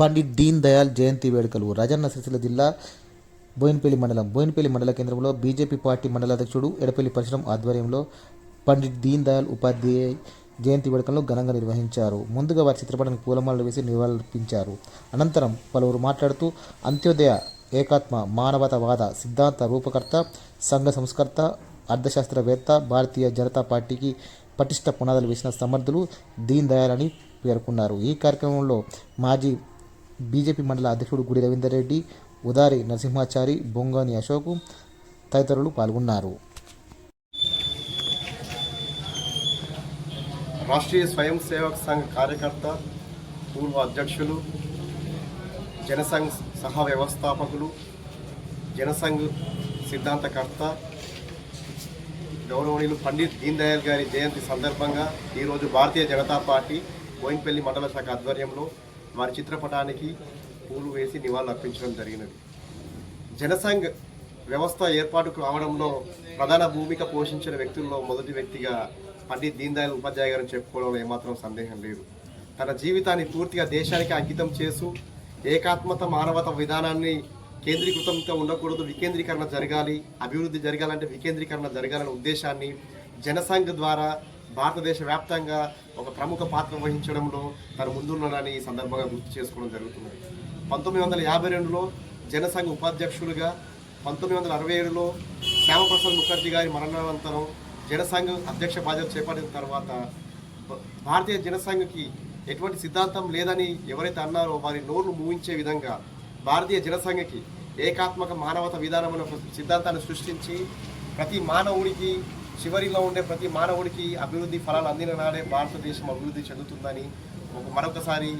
పండిట్ దీన్ దయాల్ జయంతి వేడుకలు. రాజన్న సిరిసిల్ల జిల్లా బోయినపల్లి మండలం. బోయినపల్లి మండల కేంద్రంలో బీజేపీ పార్టీ మండల అధ్యక్షుడు ఎడపల్లి పరశురం ఆధ్వర్యంలో పండిట్ దీన్ దయాల్ ఉపాధ్యాయ జయంతి వేడుకలను ఘనంగా నిర్వహించారు. ముందుగా వారి చిత్రపటానికి పూలమాలలు వేసి నివాళులర్పించారు. అనంతరం పలువురు మాట్లాడుతూ అంత్యోదయ ఏకాత్మ మానవతావాద సిద్ధాంత రూపకర్త సంఘ సంస్కర్త అర్థశాస్త్రవేత్త భారతీయ జనతా పార్టీకి పటిష్ట పునాదులు వేసిన సమర్థులు దీన్ దయాలని అని పేర్కొన్నారు. ఈ కార్యక్రమంలో మాజీ బీజేపీ మండల అధ్యక్షుడు గుడి రవీందర్ రెడ్డి ఉదారి నరసింహాచారి బొంగాని అశోక్ తదితరులు పాల్గొన్నారు. రాష్ట్రీయ స్వయం సేవక సంఘ్ కార్యకర్త పూర్వ అధ్యక్షులు జనసంఘ్ సహ వ్యవస్థాపకులు జనసంఘ్ సిద్ధాంతకర్త గౌరవనీయులు పండిత్ దీన్ దయాల్ గారి జయంతి సందర్భంగా ఈరోజు భారతీయ జనతా పార్టీ బోయిన్పల్లి మండల శాఖ ఆధ్వర్యంలో వారి చిత్రపటానికి పూలు వేసి నివాళులు అర్పించడం జరిగినది. జనసంఘ్ వ్యవస్థ ఏర్పాటుకు కావడంలో ప్రధాన భూమిక పోషించిన వ్యక్తుల్లో మొదటి వ్యక్తిగా పండిత్ దీన్ దయాళ్ ఉపాధ్యాయ గారిని చెప్పుకోవడంలో ఏమాత్రం సందేహం లేదు. తన జీవితాన్ని పూర్తిగా దేశానికి అంకితం చేస్తూ ఏకాత్మత మానవత విధానాన్ని కేంద్రీకృతంతో ఉండకూడదు వికేంద్రీకరణ జరగాలి అభివృద్ధి జరగాలంటే వికేంద్రీకరణ జరగాలనే ఉద్దేశాన్ని జనసంఘ్ ద్వారా భారతదేశ వ్యాప్తంగా ఒక ప్రముఖ పాత్ర వహించడంలో తన ముందున్నాడని ఈ సందర్భంగా గుర్తు చేసుకోవడం జరుగుతున్నది పంతొమ్మిది వందల యాభై రెండులో జనసంఘ ఉపాధ్యక్షుడిగా పంతొమ్మిది వందల అరవై ఏడులో శ్యామప్రసాద్ ముఖర్జీ గారి మరణానంతరం జనసంఘ్ అధ్యక్ష బాధ్యత చేపట్టిన తర్వాత భారతీయ జనసంఘకి ఎటువంటి సిద్ధాంతం లేదని ఎవరైతే అన్నారో వారి నోరు మూయించే విధంగా భారతీయ జనసంఘకి ఏకాత్మక మానవత విధానం అనే ఒక సిద్ధాంతాన్ని సృష్టించి ప్రతి మానవుడికి చివరిలో ఉండే ప్రతి మానవుడికి అభివృద్ధి ఫలాలు అందిన నాడే భారతదేశం అభివృద్ధి చెందుతుందని మరొకసారి